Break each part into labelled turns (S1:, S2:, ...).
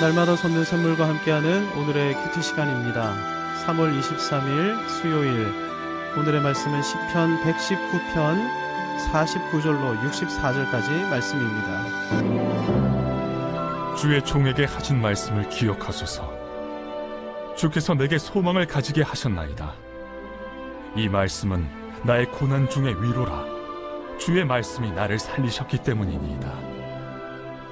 S1: 날마다 솟는 샘물과 함께하는 오늘의 큐티 시간입니다. 3월 23일 수요일 오늘의 말씀은 시편 119편 49절로 64절까지 말씀입니다.
S2: 주의 종에게 하신 말씀을 기억하소서. 주께서 내게 소망을 가지게 하셨나이다. 이 말씀은 나의 고난 중의 위로라. 주의 말씀이 나를 살리셨기 때문이니이다.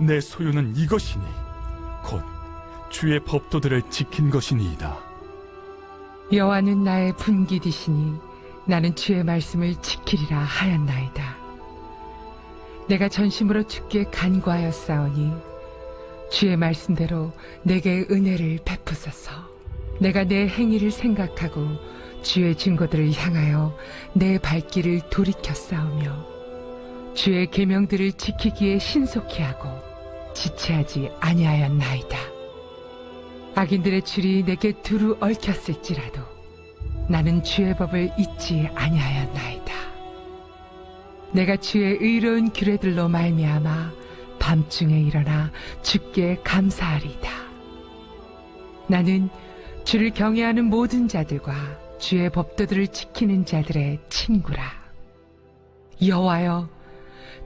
S2: 내 소유는 이것이니 곧 주의 법도들을 지킨 것이니이다.
S3: 여호와는 나의 분기디시니 나는 주의 말씀을 지키리라 하였나이다. 내가 전심으로 주께 간구하였사오니 주의 말씀대로 내게 은혜를 베푸소서. 내가 내 행위를 생각하고 주의 증거들을 향하여 내 발길을 돌이켰사오며 주의 계명들을 지키기에 신속히 하고 지체하지 아니하였나이다. 악인들의 줄이 내게 두루 얽혔을지라도 나는 주의 법을 잊지 아니하였나이다. 내가 주의 의로운 규례들로 말미암아 밤중에 일어나 주께 감사하리이다. 나는 주를 경외하는 모든 자들과 주의 법도들을 지키는 자들의 친구라. 여호와여,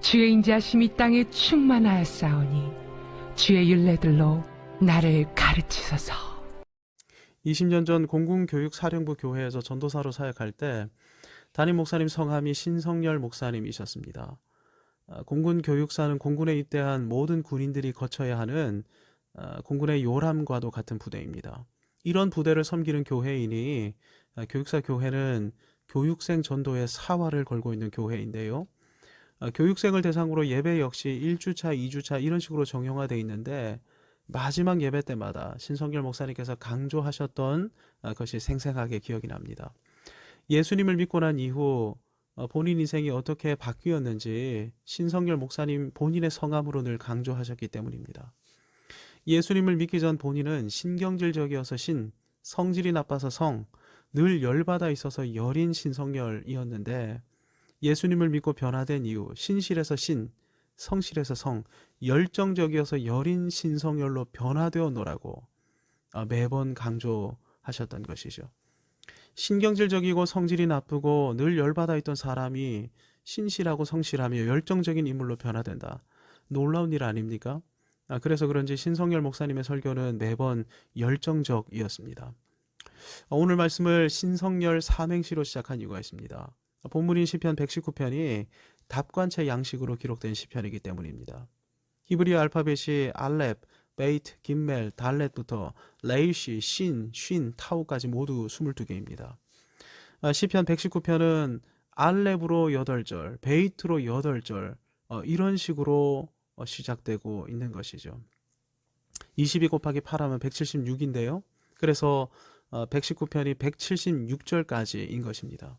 S3: 주의 인자심이 땅에 충만하였사오니 주의 율례들로 나를 가르치소서.
S1: 20년 전 공군교육사령부 교회에서 전도사로 사역할 때 담임 목사님 성함이 신성열 목사님이셨습니다. 아, 공군 교육사는 공군에 입대한 모든 군인들이 거쳐야 하는 아, 공군의 요람과도 같은 부대입니다. 이런 부대를 섬기는 교회이니 아, 교육사 교회는 교육생 전도에 사활을 걸고 있는 교회인데요. 아, 교육생을 대상으로 예배 역시 1주차, 2주차 이런 식으로 정형화되어 있는데 마지막 예배 때마다 신성결 목사님께서 강조하셨던 아, 것이 생생하게 기억이 납니다. 예수님을 믿고 난 이후 어, 본인 인생이 어떻게 바뀌었는지 신성결 목사님 본인의 성함으로 늘 강조하셨기 때문입니다. 예수님을 믿기 전 본인은 신경질적이어서 신, 성질이 나빠서 성, 늘 열받아 있어서 여린 신성열이었는데 예수님을 믿고 변화된 이후 신실에서 신, 성실에서 성, 열정적이어서 여린 신성열로 변화되었노라고 아, 매번 강조하셨던 것이죠. 신경질적이고 성질이 나쁘고 늘 열받아 있던 사람이 신실하고 성실하며 열정적인 인물로 변화된다. 놀라운 일 아닙니까? 아, 그래서 그런지 신성열 목사님의 설교는 매번 열정적이었습니다. 아, 오늘 말씀을 신성열 삼행시로 시작한 이유가 있습니다. 본문인 시편 119편이 답관체 양식으로 기록된 시편이기 때문입니다. 히브리 알파벳이 알렙, 베이트, 김멜, 달렛부터 레이시, 신, 쉰, 타우까지 모두 22개입니다. 아, 시편 119편은 알렙으로 8절, 베이트로 8절 어, 이런 식으로 어, 시작되고 있는 것이죠. 22 곱하기 8하면 176인데요. 그래서 어, 119편이 176절까지인 것입니다.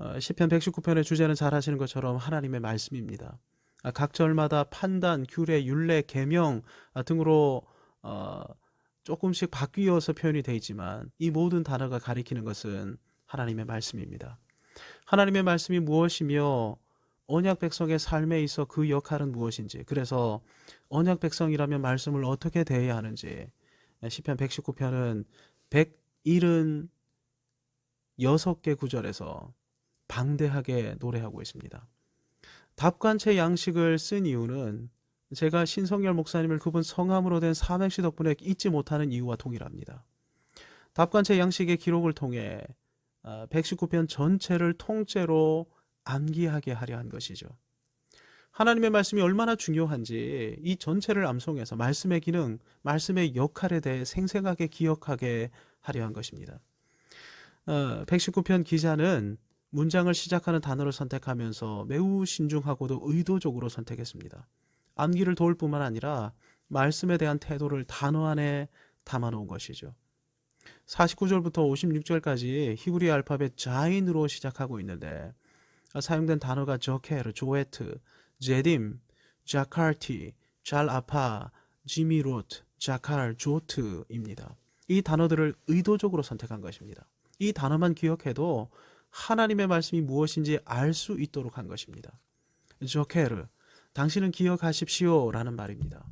S1: 어, 시편 119편의 주제는 잘 아시는 것처럼 하나님의 말씀입니다. 아, 각 절마다 판단, 규례, 율례, 계명 아, 등으로 어, 조금씩 바뀌어서 표현이 되어 있지만 이 모든 단어가 가리키는 것은 하나님의 말씀입니다. 하나님의 말씀이 무엇이며 언약 백성의 삶에 있어 그 역할은 무엇인지 그래서 언약 백성이라면 말씀을 어떻게 대해야 하는지 시편 119편은 176개 구절에서 방대하게 노래하고 있습니다. 답관체 양식을 쓴 이유는 제가 신성열 목사님을 그분 성함으로 된 삼행시 덕분에 잊지 못하는 이유와 동일합니다. 답관체 양식의 기록을 통해 119편 전체를 통째로 암기하게 하려 한 것이죠. 하나님의 말씀이 얼마나 중요한지 이 전체를 암송해서 말씀의 기능, 말씀의 역할에 대해 생생하게 기억하게 하려 한 것입니다. 119편 기자는 문장을 시작하는 단어를 선택하면서 매우 신중하고도 의도적으로 선택했습니다. 암기를 도울 뿐만 아니라 말씀에 대한 태도를 단어 안에 담아 놓은 것이죠. 49절부터 56절까지 히브리 알파벳 자인으로 시작하고 있는데 사용된 단어가 저케르, 조에트, 제딤, 자카르티, 잘아파, 지미로트, 자칼, 조트입니다. 이 단어들을 의도적으로 선택한 것입니다. 이 단어만 기억해도 하나님의 말씀이 무엇인지 알 수 있도록 한 것입니다. 저케르, 당신은 기억하십시오 라는 말입니다.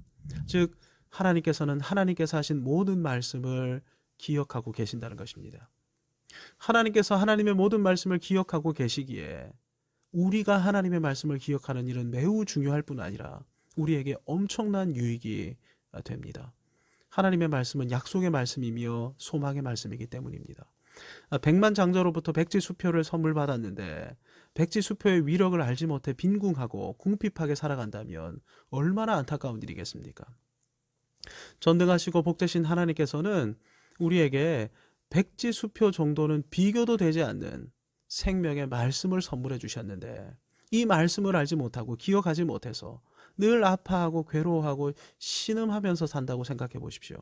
S1: 즉, 하나님께서는 하나님께서 하신 모든 말씀을 기억하고 계신다는 것입니다. 하나님께서 하나님의 모든 말씀을 기억하고 계시기에 우리가 하나님의 말씀을 기억하는 일은 매우 중요할 뿐 아니라 우리에게 엄청난 유익이 됩니다. 하나님의 말씀은 약속의 말씀이며 소망의 말씀이기 때문입니다. 백만 장자로부터 백지 수표를 선물 받았는데 백지 수표의 위력을 알지 못해 빈궁하고 궁핍하게 살아간다면 얼마나 안타까운 일이겠습니까? 전능하시고 복되신 하나님께서는 우리에게 백지 수표 정도는 비교도 되지 않는 생명의 말씀을 선물해 주셨는데 이 말씀을 알지 못하고 기억하지 못해서 늘 아파하고 괴로워하고 신음하면서 산다고 생각해 보십시오.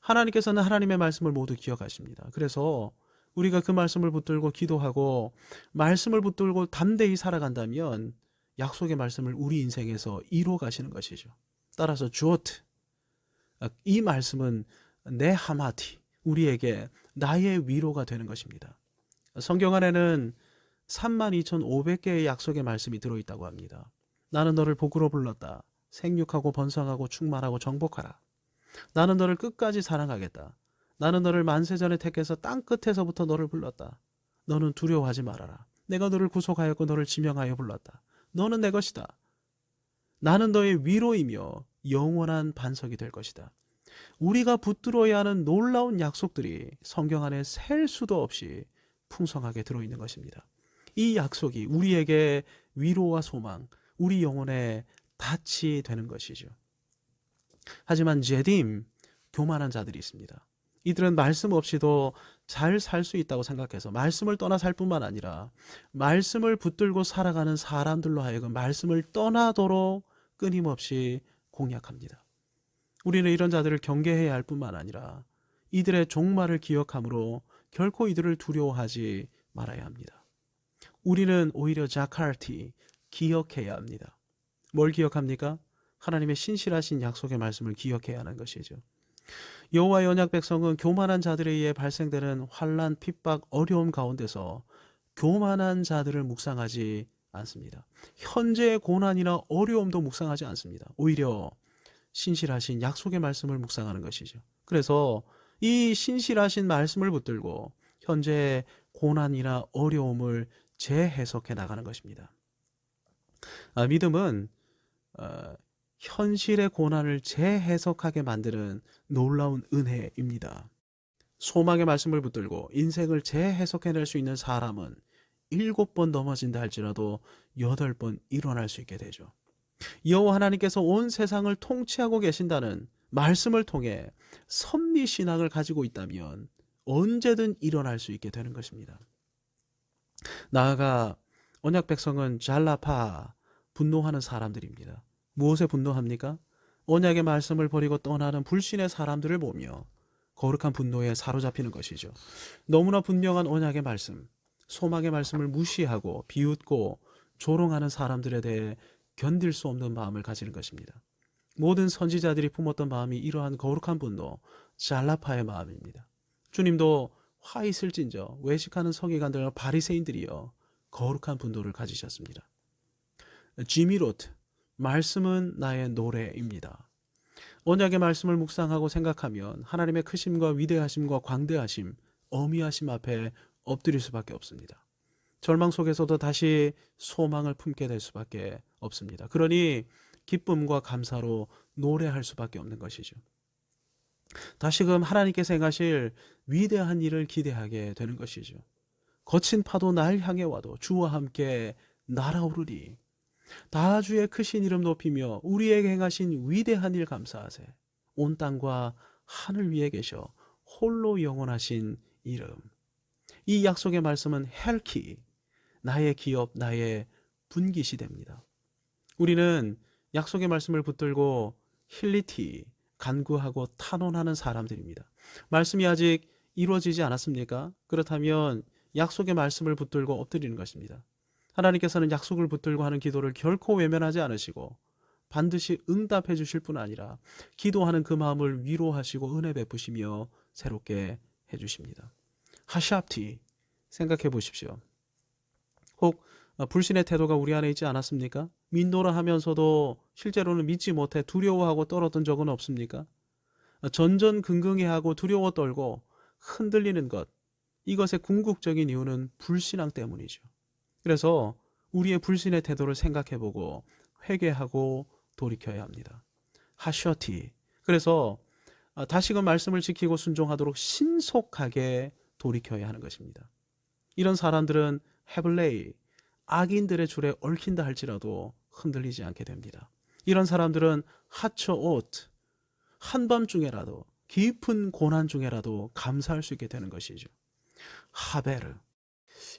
S1: 하나님께서는 하나님의 말씀을 모두 기억하십니다. 그래서 우리가 그 말씀을 붙들고 기도하고 말씀을 붙들고 담대히 살아간다면 약속의 말씀을 우리 인생에서 이루어 가시는 것이죠. 따라서 주어트 이 말씀은 내 하마티 우리에게 나의 위로가 되는 것입니다. 성경 안에는 32,500개의 약속의 말씀이 들어있다고 합니다. 나는 너를 복으로 불렀다. 생육하고 번성하고 충만하고 정복하라. 나는 너를 끝까지 사랑하겠다. 나는 너를 만세전에 택해서 땅 끝에서부터 너를 불렀다. 너는 두려워하지 말아라. 내가 너를 구속하였고 너를 지명하여 불렀다. 너는 내 것이다. 나는 너의 위로이며 영원한 반석이 될 것이다. 우리가 붙들어야 하는 놀라운 약속들이 성경 안에 셀 수도 없이 풍성하게 들어있는 것입니다. 이 약속이 우리에게 위로와 소망, 우리 영혼의 닻이 되는 것이죠. 하지만 제딤, 교만한 자들이 있습니다. 이들은 말씀 없이도 잘 살 수 있다고 생각해서 말씀을 떠나 살 뿐만 아니라 말씀을 붙들고 살아가는 사람들로 하여금 말씀을 떠나도록 끊임없이 공략합니다. 우리는 이런 자들을 경계해야 할 뿐만 아니라 이들의 종말을 기억함으로 결코 이들을 두려워하지 말아야 합니다. 우리는 오히려 자카르티 기억해야 합니다. 뭘 기억합니까? 하나님의 신실하신 약속의 말씀을 기억해야 하는 것이죠. 여호와의 언약 백성은 교만한 자들에 의해 발생되는 환란, 핍박, 어려움 가운데서 교만한 자들을 묵상하지 않습니다. 현재의 고난이나 어려움도 묵상하지 않습니다. 오히려 신실하신 약속의 말씀을 묵상하는 것이죠. 그래서 이 신실하신 말씀을 붙들고 현재의 고난이나 어려움을 재해석해 나가는 것입니다. 아, 믿음은 어, 현실의 고난을 재해석하게 만드는 놀라운 은혜입니다. 소망의 말씀을 붙들고 인생을 재해석해낼 수 있는 사람은 일곱 번 넘어진다 할지라도 여덟 번 일어날 수 있게 되죠. 여호와 하나님께서 온 세상을 통치하고 계신다는 말씀을 통해 섭리 신앙을 가지고 있다면 언제든 일어날 수 있게 되는 것입니다. 나아가 언약 백성은 잘라파 분노하는 사람들입니다. 무엇에 분노합니까? 언약의 말씀을 버리고 떠나는 불신의 사람들을 보며 거룩한 분노에 사로잡히는 것이죠. 너무나 분명한 언약의 말씀, 소망의 말씀을 무시하고 비웃고 조롱하는 사람들에 대해 견딜 수 없는 마음을 가지는 것입니다. 모든 선지자들이 품었던 마음이 이러한 거룩한 분노, 잘라파의 마음입니다. 주님도 화 있을진저 외식하는 서기관들과 바리새인들이여 거룩한 분노를 가지셨습니다. 지미 로트 말씀은 나의 노래입니다. 언약의 말씀을 묵상하고 생각하면 하나님의 크심과 위대하심과 광대하심, 어미하심 앞에 엎드릴 수밖에 없습니다. 절망 속에서도 다시 소망을 품게 될 수밖에 없습니다. 그러니 기쁨과 감사로 노래할 수밖에 없는 것이죠. 다시금 하나님께서 행하실 위대한 일을 기대하게 되는 것이죠. 거친 파도 날 향해 와도 주와 함께 날아오르리. 다 주의 크신 이름 높이며 우리에게 행하신 위대한 일 감사하세. 온 땅과 하늘 위에 계셔 홀로 영원하신 이름. 이 약속의 말씀은 헬키, 나의 기업, 나의 분깃이 됩니다. 우리는 약속의 말씀을 붙들고 힐리티, 간구하고 탄원하는 사람들입니다. 말씀이 아직 이루어지지 않았습니까? 그렇다면 약속의 말씀을 붙들고 엎드리는 것입니다. 하나님께서는 약속을 붙들고 하는 기도를 결코 외면하지 않으시고 반드시 응답해 주실 뿐 아니라 기도하는 그 마음을 위로하시고 은혜 베푸시며 새롭게 해 주십니다. 하샵티 생각해 보십시오. 혹 어, 불신의 태도가 우리 안에 있지 않았습니까? 믿노라 하면서도 실제로는 믿지 못해 두려워하고 떨었던 적은 없습니까? 어, 전전긍긍해하고 두려워 떨고 흔들리는 것 이것의 궁극적인 이유는 불신앙 때문이죠. 그래서 우리의 불신의 태도를 생각해보고 회개하고 돌이켜야 합니다. 하셔티. 그래서 아, 다시금 말씀을 지키고 순종하도록 신속하게 돌이켜야 하는 것입니다. 이런 사람들은 헤블레이, 악인들의 줄에 얽힌다 할지라도 흔들리지 않게 됩니다. 이런 사람들은 하처옷, 한밤중에라도 깊은 고난 중에라도 감사할 수 있게 되는 것이죠. 하베르.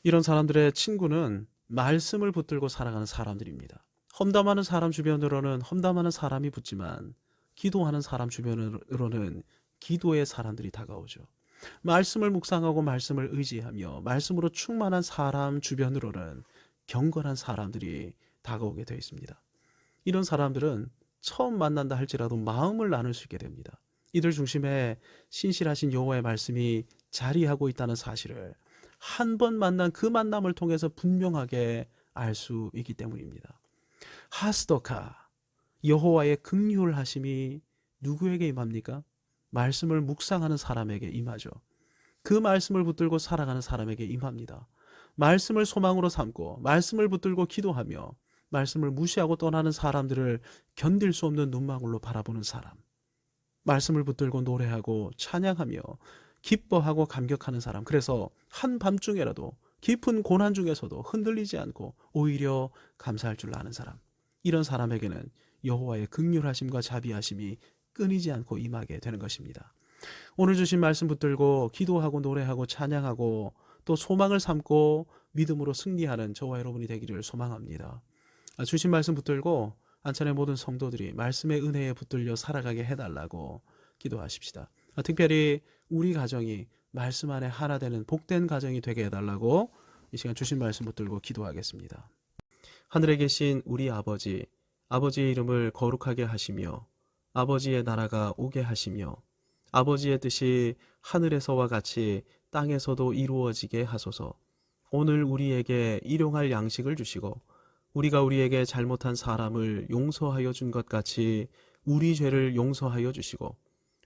S1: 이런 사람들의 친구는 말씀을 붙들고 살아가는 사람들입니다. 험담하는 사람 주변으로는 험담하는 사람이 붙지만 기도하는 사람 주변으로는 기도의 사람들이 다가오죠. 말씀을 묵상하고 말씀을 의지하며 말씀으로 충만한 사람 주변으로는 경건한 사람들이 다가오게 되어 있습니다. 이런 사람들은 처음 만난다 할지라도 마음을 나눌 수 있게 됩니다. 이들 중심에 신실하신 여호와의 말씀이 자리하고 있다는 사실을 한 번 만난 그 만남을 통해서 분명하게 알 수 있기 때문입니다. 하스도카 여호와의 극률하심이 누구에게 임합니까? 말씀을 묵상하는 사람에게 임하죠. 그 말씀을 붙들고 살아가는 사람에게 임합니다. 말씀을 소망으로 삼고 말씀을 붙들고 기도하며 말씀을 무시하고 떠나는 사람들을 견딜 수 없는 눈망울로 바라보는 사람. 말씀을 붙들고 노래하고 찬양하며 기뻐하고 감격하는 사람. 그래서 한밤중에라도 깊은 고난 중에서도 흔들리지 않고 오히려 감사할 줄 아는 사람. 이런 사람에게는 여호와의 극률하심과 자비하심이 끊이지 않고 임하게 되는 것입니다. 오늘 주신 말씀 붙들고 기도하고 노래하고 찬양하고 또 소망을 삼고 믿음으로 승리하는 저와 여러분이 되기를 소망합니다. 아, 주신 말씀 붙들고 안천의 모든 성도들이 말씀의 은혜에 붙들려 살아가게 해달라고 기도하십시다. 아, 특별히 우리 가정이 말씀 안에 하나 되는 복된 가정이 되게 해달라고 이 시간 주신 말씀 붙들고 기도하겠습니다. 하늘에 계신 우리 아버지, 아버지의 이름을 거룩하게 하시며 아버지의 나라가 오게 하시며 아버지의 뜻이 하늘에서와 같이 땅에서도 이루어지게 하소서. 오늘 우리에게 일용할 양식을 주시고 우리가 우리에게 잘못한 사람을 용서하여 준 것 같이 우리 죄를 용서하여 주시고